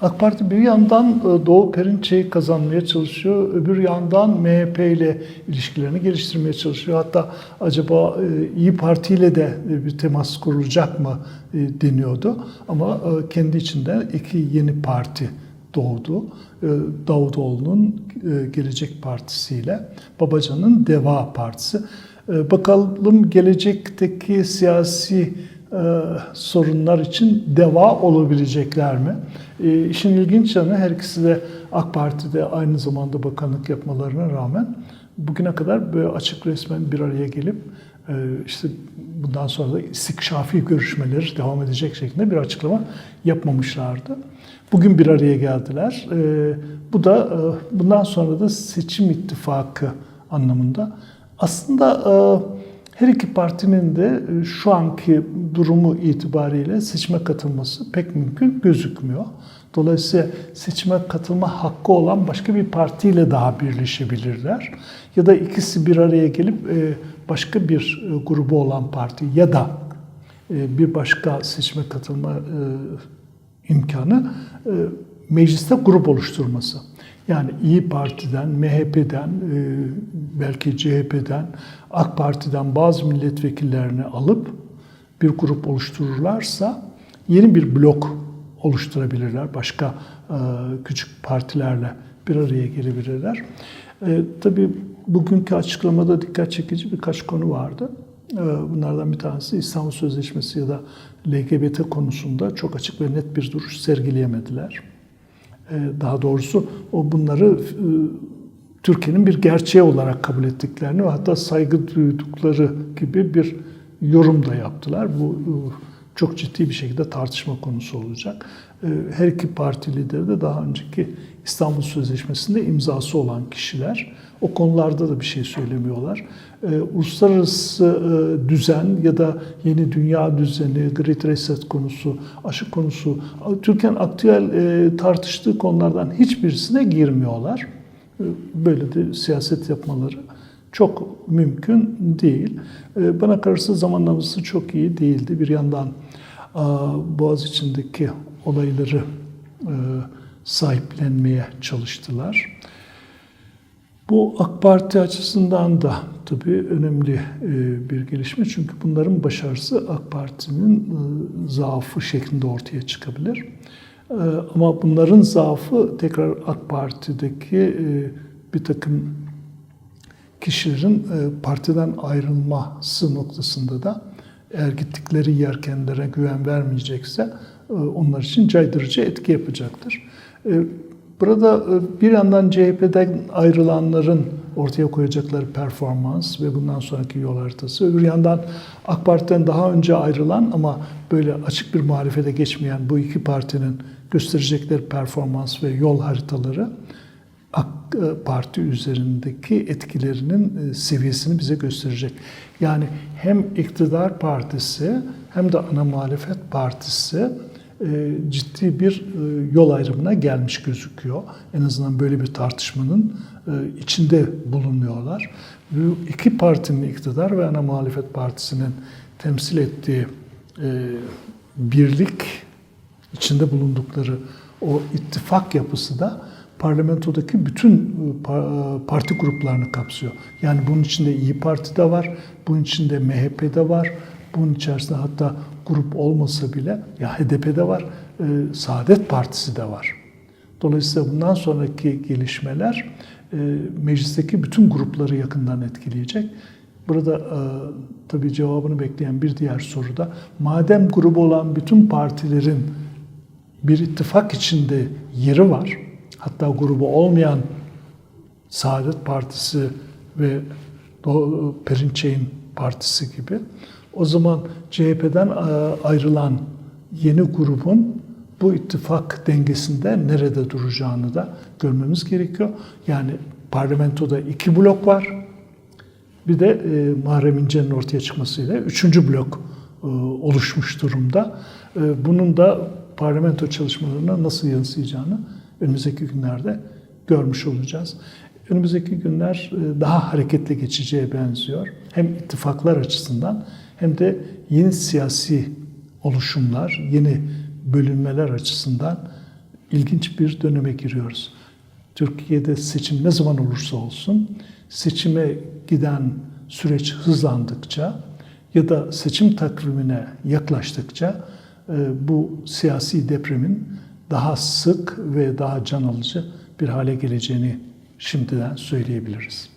AK Parti bir yandan e, Doğu Perinçek'i kazanmaya çalışıyor, öbür yandan MHP ile ilişkilerini geliştirmeye çalışıyor. Hatta acaba e, İyi Parti ile de e, bir temas kurulacak mı deniyordu. Ama kendi içinde iki yeni parti doğdu. Davutoğlu'nun Gelecek Partisi ile Babacan'ın Deva Partisi. Bakalım gelecekteki siyasi e, sorunlar için deva olabilecekler mi? E, işin ilginç yanı her ikisi de AK Parti'de aynı zamanda bakanlık yapmalarına rağmen bugüne kadar böyle açık resmen bir araya gelip e, işte bundan sonra da istikşafi görüşmeleri devam edecek şeklinde bir açıklama yapmamışlardı. Bugün bir araya geldiler. E, bu da e, bundan sonra da seçim ittifakı anlamında. Aslında e, her iki partinin de e, şu anki durumu itibariyle seçime katılması pek mümkün gözükmüyor. Dolayısıyla seçime katılma hakkı olan başka bir partiyle daha birleşebilirler. Ya da ikisi bir araya gelip e, başka bir e, grubu olan parti ya da bir başka seçime katılma imkanı mecliste grup oluşturması. Yani İyi Parti'den, MHP'den, belki CHP'den, AK Parti'den bazı milletvekillerini alıp bir grup oluştururlarsa yeni bir blok oluşturabilirler. Başka küçük partilerle bir araya gelebilirler. Tabii bugünkü açıklamada dikkat çekici birkaç konu vardı. Bunlardan bir tanesi İstanbul Sözleşmesi ya da LGBT konusunda çok açık ve net bir duruş sergileyemediler. Daha doğrusu o bunları Türkiye'nin bir gerçeği olarak kabul ettiklerini ve hatta saygı duydukları gibi bir yorum da yaptılar. Bu çok ciddi bir şekilde tartışma konusu olacak. Her iki parti lideri de daha önceki İstanbul Sözleşmesi'nde imzası olan kişiler. O konularda da bir şey söylemiyorlar. Uluslararası düzen ya da yeni dünya düzeni, Great Reset konusu, aşı konusu, Türkiye'nin aktüel tartıştığı konulardan hiçbirisine girmiyorlar. Böyle de siyaset yapmaları çok mümkün değil. Bana kalırsa zamanlaması çok iyi değildi. Bir yandan Boğaz içindeki olayları sahiplenmeye çalıştılar. Bu AK Parti açısından da tabii önemli bir gelişme. Çünkü bunların başarısı AK Parti'nin zaafı şeklinde ortaya çıkabilir. Ama bunların zaafı tekrar AK Parti'deki bir takım kişilerin partiden ayrılması noktasında da eğer gittikleri yer kendilerine güven vermeyecekse onlar için caydırıcı etki yapacaktır. Burada bir yandan CHP'den ayrılanların ortaya koyacakları performans ve bundan sonraki yol haritası. Öbür yandan AK Parti'den daha önce ayrılan ama böyle açık bir muhalefete geçmeyen bu iki partinin gösterecekleri performans ve yol haritaları AK Parti üzerindeki etkilerinin seviyesini bize gösterecek. Yani hem iktidar partisi hem de ana muhalefet partisi ciddi bir yol ayrımına gelmiş gözüküyor. En azından böyle bir tartışmanın içinde bulunuyorlar. Bu iki partinin iktidar ve ana muhalefet partisinin temsil ettiği birlik içinde bulundukları o ittifak yapısı da parlamentodaki bütün parti gruplarını kapsıyor. Yani bunun içinde İyi Parti de var, bunun içinde MHP de var, bunun içerisinde hatta grup olmasa bile ya HDP'de var, Saadet Partisi de var. Dolayısıyla bundan sonraki gelişmeler meclisteki bütün grupları yakından etkileyecek. Burada tabii cevabını bekleyen bir diğer soru da madem grubu olan bütün partilerin bir ittifak içinde yeri var, hatta grubu olmayan Saadet Partisi ve Perinçek'in partisi gibi o zaman CHP'den ayrılan yeni grubun bu ittifak dengesinde nerede duracağını da görmemiz gerekiyor. Yani parlamentoda iki blok var. Bir de e, Muharrem İnce'nin ortaya çıkmasıyla üçüncü blok e, oluşmuş durumda. E, bunun da parlamento çalışmalarına nasıl yansıyacağını önümüzdeki günlerde görmüş olacağız. Önümüzdeki günler daha hareketli geçeceğe benziyor. Hem ittifaklar açısından hem de yeni siyasi oluşumlar, yeni bölünmeler açısından ilginç bir döneme giriyoruz. Türkiye'de seçim ne zaman olursa olsun seçime giden süreç hızlandıkça ya da seçim takvimine yaklaştıkça e, bu siyasi depremin daha sık ve daha can alıcı bir hale geleceğini şimdiden söyleyebiliriz.